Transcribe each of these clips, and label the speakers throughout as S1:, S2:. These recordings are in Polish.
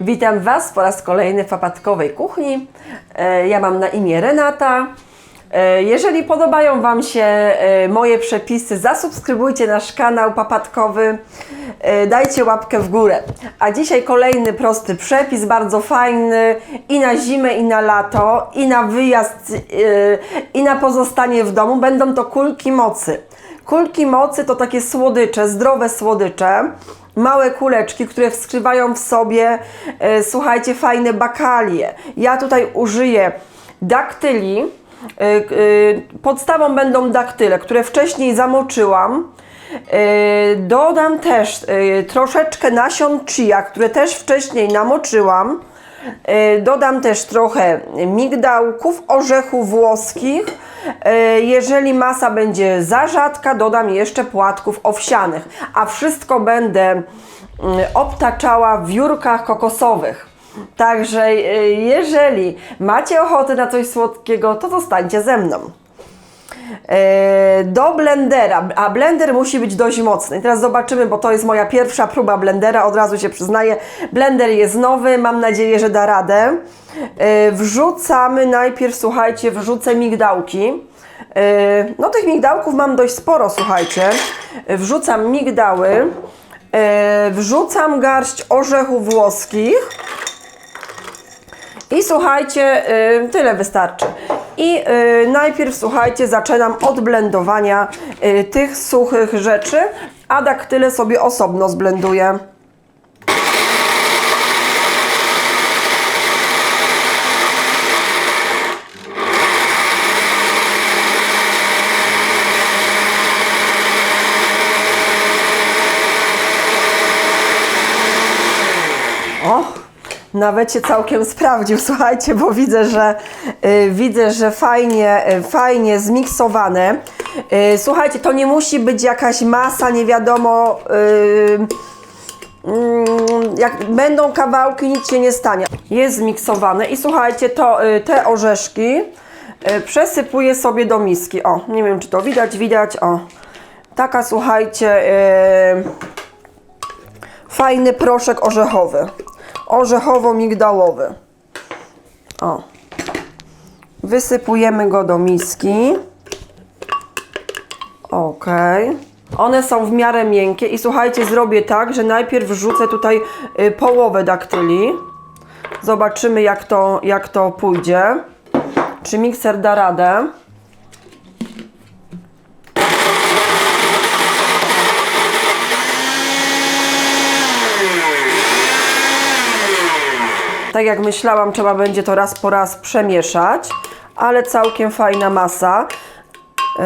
S1: Witam Was po raz kolejny w Papatkowej Kuchni. E, Ja mam na imię Renata. E, Jeżeli podobają Wam się e, moje przepisy, zasubskrybujcie nasz kanał Papatkowy, dajcie łapkę w górę. A dzisiaj kolejny prosty przepis, bardzo fajny i na zimę, i na lato, i na wyjazd, i na pozostanie w domu. Będą to kulki mocy. Kulki mocy to takie słodycze, zdrowe słodycze małe kuleczki, które wskrywają w sobie, e, słuchajcie, fajne bakalie. Ja tutaj użyję daktyli. E, e, podstawą będą daktyle, które wcześniej zamoczyłam. E, dodam też e, troszeczkę nasion chia, które też wcześniej namoczyłam. E, Dodam też trochę migdałków, orzechów włoskich. E, Jeżeli masa będzie za rzadka, dodam jeszcze płatków owsianych, a wszystko będę mm, obtaczała w wiórkach kokosowych. Także e, jeżeli macie ochotę na coś słodkiego, to zostańcie ze mną. E, do blendera, a blender musi być dość mocny. Teraz zobaczymy, bo to jest moja pierwsza próba blendera, od razu się przyznaję. Blender jest nowy, mam nadzieję, że da radę. E, Wrzucamy najpierw, słuchajcie, wrzucę migdałki. E, No tych migdałków mam dość sporo, słuchajcie. Wrzucam migdały, wrzucam garść orzechów włoskich. I słuchajcie, tyle wystarczy. I y, najpierw, słuchajcie, zaczynam od blendowania y, tych suchych rzeczy, a daktyle sobie osobno zblenduję. O, nawet się całkiem sprawdził, słuchajcie, bo widzę, że y, widzę, że fajnie, y, fajnie zmiksowane. Y, słuchajcie, to nie musi być jakaś masa, nie wiadomo. Mm, jak będą kawałki, nic się nie stanie. Jest zmiksowane i słuchajcie, to te orzeszki przesypuję sobie do miski. O, nie wiem, czy to widać, widać. O, taka słuchajcie. Y, fajny proszek orzechowy. Orzechowo-migdałowy. O. Wysypujemy go do miski. Ok. One są w miarę miękkie i słuchajcie, zrobię tak, że najpierw wrzucę tutaj y, połowę daktyli. Zobaczymy jak to, jak to pójdzie. Czy mikser da radę. Tak jak myślałam, trzeba będzie to raz po raz przemieszać, ale całkiem fajna masa. Yy,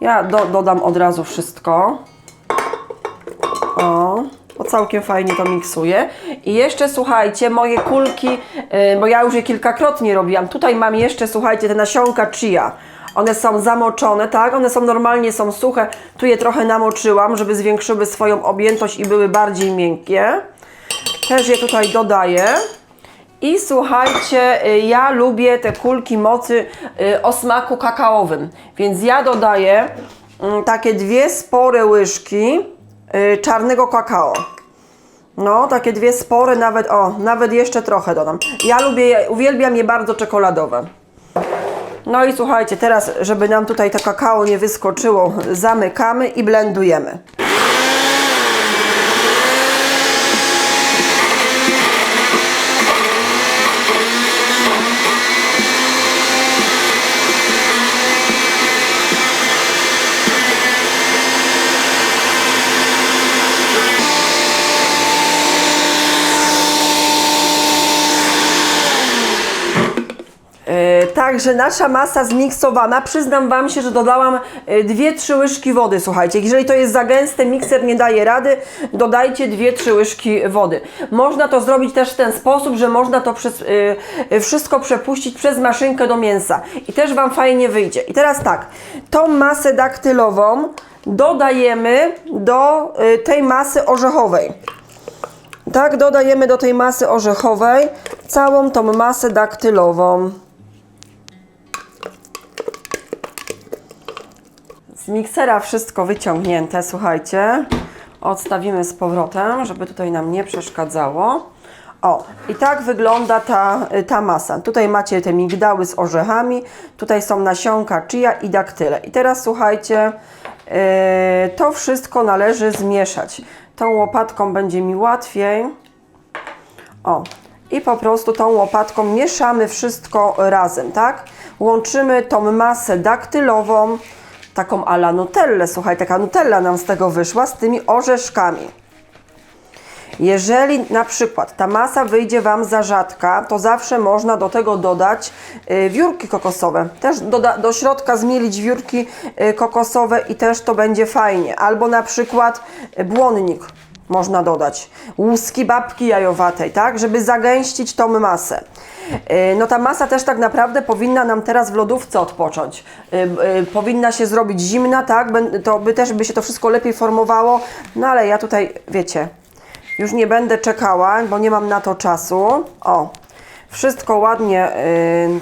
S1: ja do, dodam od razu wszystko. O, bo całkiem fajnie to miksuję. I jeszcze słuchajcie, moje kulki, yy, bo ja już je kilkakrotnie robiłam. Tutaj mam jeszcze, słuchajcie, te nasionka chia. One są zamoczone, tak? One są normalnie, są suche. Tu je trochę namoczyłam, żeby zwiększyły swoją objętość i były bardziej miękkie. Też je tutaj dodaję. I słuchajcie, y, ja lubię te kulki mocy y, o smaku kakaowym, więc ja dodaję mm, takie dwie spore łyżki y, czarnego kakao. No, takie dwie spore, nawet, o, nawet jeszcze trochę dodam. Ja lubię, uwielbiam je bardzo czekoladowe. No i słuchajcie, teraz, żeby nam tutaj to kakao nie wyskoczyło, zamykamy i blendujemy. Także nasza masa zmiksowana, przyznam Wam się, że dodałam 2-3 łyżki wody, słuchajcie. Jeżeli to jest za gęste, mikser nie daje rady, dodajcie 2-3 łyżki wody. Można to zrobić też w ten sposób, że można to przez, y, wszystko przepuścić przez maszynkę do mięsa i też Wam fajnie wyjdzie. I teraz tak, tą masę daktylową dodajemy do y, tej masy orzechowej. Tak, dodajemy do tej masy orzechowej całą tą masę daktylową. Z miksera wszystko wyciągnięte, słuchajcie. Odstawimy z powrotem, żeby tutaj nam nie przeszkadzało. O, i tak wygląda ta, ta masa. Tutaj macie te migdały z orzechami, tutaj są nasionka chia i daktyle. I teraz słuchajcie, yy, to wszystko należy zmieszać. Tą łopatką będzie mi łatwiej. O, i po prostu tą łopatką mieszamy wszystko razem, tak? Łączymy tą masę daktylową, taką ala nutellę, słuchaj, taka nutella nam z tego wyszła, z tymi orzeszkami. Jeżeli na przykład ta masa wyjdzie Wam za rzadka, to zawsze można do tego dodać y, wiórki kokosowe. Też do, do środka zmielić wiórki y, kokosowe i też to będzie fajnie. Albo na przykład błonnik można dodać. Łuski babki jajowatej, tak? Żeby zagęścić tą masę. Y, No ta masa też tak naprawdę powinna nam teraz w lodówce odpocząć. Y, y, Powinna się zrobić zimna, tak? To by też by się to wszystko lepiej formowało. No ale ja tutaj, wiecie, już nie będę czekała, bo nie mam na to czasu. O, wszystko ładnie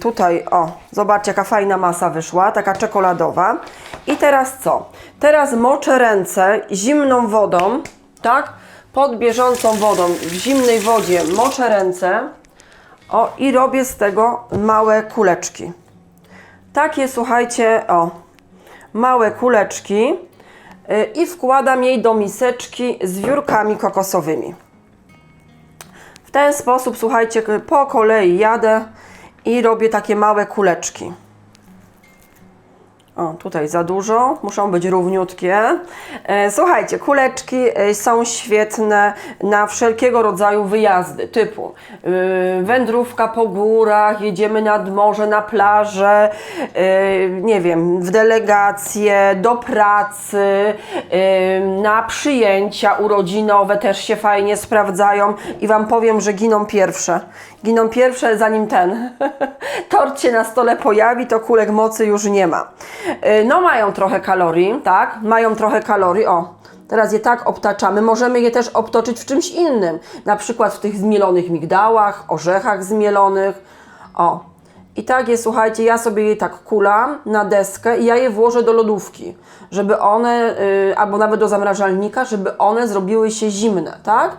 S1: tutaj, o, zobaczcie jaka fajna masa wyszła, taka czekoladowa. I teraz co? Teraz moczę ręce zimną wodą, tak? Pod bieżącą wodą, w zimnej wodzie moczę ręce. O, i robię z tego małe kuleczki. Takie, słuchajcie, o, małe kuleczki y, i wkładam jej do miseczki z wiórkami kokosowymi. W ten sposób, słuchajcie, po kolei jadę i robię takie małe kuleczki. O, tutaj za dużo, muszą być równiutkie. E, Słuchajcie, kuleczki e, są świetne na wszelkiego rodzaju wyjazdy, typu y, wędrówka po górach, jedziemy nad morze, na plażę, y, nie wiem, w delegacje, do pracy, y, na przyjęcia urodzinowe też się fajnie sprawdzają i Wam powiem, że giną pierwsze. Giną pierwsze zanim ten tort się na stole pojawi, to kulek mocy już nie ma. Y, No mają trochę kalorii, tak? Mają trochę kalorii, o. Teraz je tak obtaczamy. Możemy je też obtoczyć w czymś innym. Na przykład w tych zmielonych migdałach, orzechach zmielonych. O. I tak je, słuchajcie, ja sobie je tak kulam na deskę i ja je włożę do lodówki, żeby one, y, albo nawet do zamrażalnika, żeby one zrobiły się zimne, tak?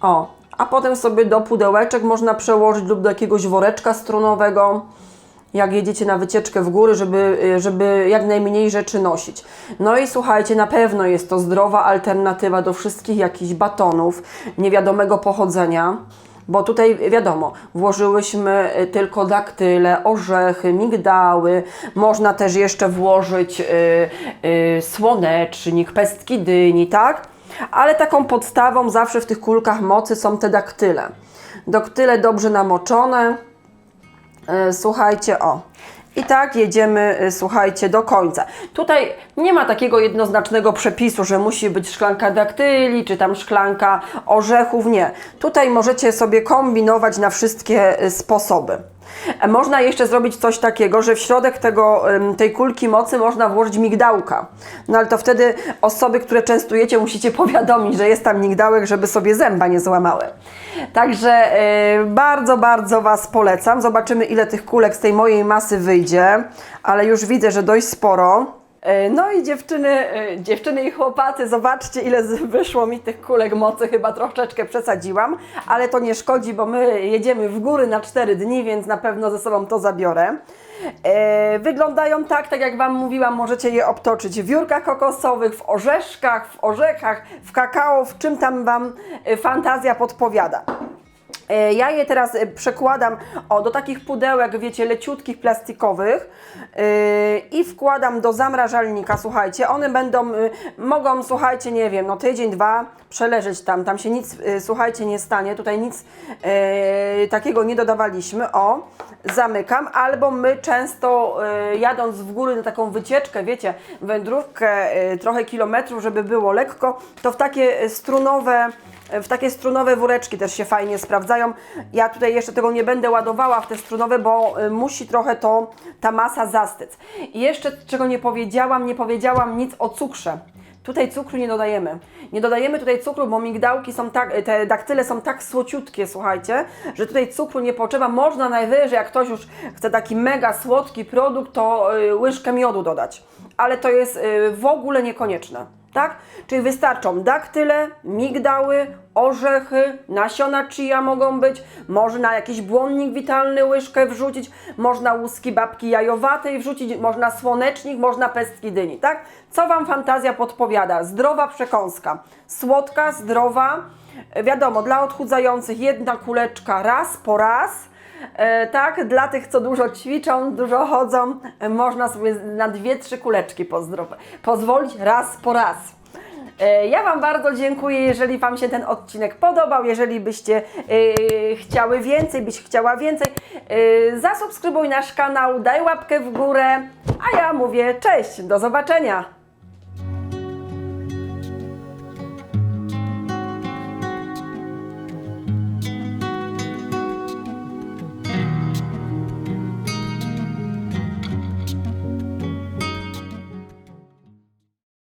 S1: O, a potem sobie do pudełeczek można przełożyć lub do jakiegoś woreczka stronowego, jak jedziecie na wycieczkę w góry, żeby, y, żeby jak najmniej rzeczy nosić. No i słuchajcie, na pewno jest to zdrowa alternatywa do wszystkich jakichś batonów niewiadomego pochodzenia. Bo tutaj wiadomo, włożyłyśmy y, tylko daktyle, orzechy, migdały, można też jeszcze włożyć y, y, słonecznik, pestki dyni, tak? Ale taką podstawą zawsze w tych kulkach mocy są te daktyle. Daktyle dobrze namoczone, Słuchajcie, o. I tak jedziemy, e, słuchajcie, do końca. Tutaj nie ma takiego jednoznacznego przepisu, że musi być szklanka daktyli, czy tam szklanka orzechów. Nie. Tutaj możecie sobie kombinować na wszystkie e, sposoby. Można jeszcze zrobić coś takiego, że w środek tego, tej kulki mocy można włożyć migdałka. No ale to wtedy osoby, które częstujecie, musicie powiadomić, że jest tam migdałek, żeby sobie zęba nie złamały. Także e, bardzo, bardzo Was polecam. Zobaczymy, ile tych kulek z tej mojej masy wyjdzie, ale już widzę, że dość sporo. E, No i dziewczyny, e, dziewczyny i chłopacy, zobaczcie ile wyszło mi tych kulek mocy, chyba troszeczkę przesadziłam, ale to nie szkodzi, bo my jedziemy w góry na 4 dni, więc na pewno ze sobą to zabiorę. E, wyglądają tak, tak jak Wam mówiłam, możecie je obtoczyć w wiórkach kokosowych, w orzeszkach, w orzechach, w kakao, w czym tam Wam fantazja podpowiada. E, Ja je teraz e, przekładam o, do takich pudełek, wiecie, leciutkich, plastikowych yy, i wkładam do zamrażalnika, słuchajcie, one będą, mogą, słuchajcie, nie wiem, no tydzień, dwa przeleżeć tam, tam się nic, słuchajcie, nie stanie, tutaj nic takiego nie dodawaliśmy, o, zamykam, albo my często jadąc w góry na taką wycieczkę, wiecie, wędrówkę, trochę kilometrów, żeby było lekko, to w takie strunowe w takie strunowe woreczki też się fajnie sprawdzają. Ja tutaj jeszcze tego nie będę ładowała w te strunowe, bo y, musi trochę to ta masa zastyc. I jeszcze czego nie powiedziałam, nie powiedziałam nic o cukrze. Tutaj cukru nie dodajemy. Nie dodajemy tutaj cukru, bo migdałki są tak, te daktyle są tak słociutkie, słuchajcie, że tutaj cukru nie potrzeba. Można najwyżej, jak ktoś już chce taki mega słodki produkt, to łyżkę miodu dodać. Ale to jest w ogóle niekonieczne. Tak? Czyli wystarczą daktyle, migdały, orzechy, nasiona chia mogą być, można jakiś błonnik witalny łyżkę wrzucić, można łuski babki jajowatej wrzucić, można słonecznik, można pestki dyni, tak? Co Wam fantazja podpowiada? Zdrowa przekąska, słodka, zdrowa, wiadomo, dla odchudzających jedna kuleczka raz po raz, tak, dla tych, co dużo ćwiczą, dużo chodzą, e, można sobie na dwie, trzy kuleczki pozwolić raz po raz. E, Ja Wam bardzo dziękuję, jeżeli Wam się ten odcinek podobał, jeżeli byście e, chciały więcej, byś chciała więcej, e, zasubskrybuj nasz kanał, daj łapkę w górę, a ja mówię cześć, do zobaczenia.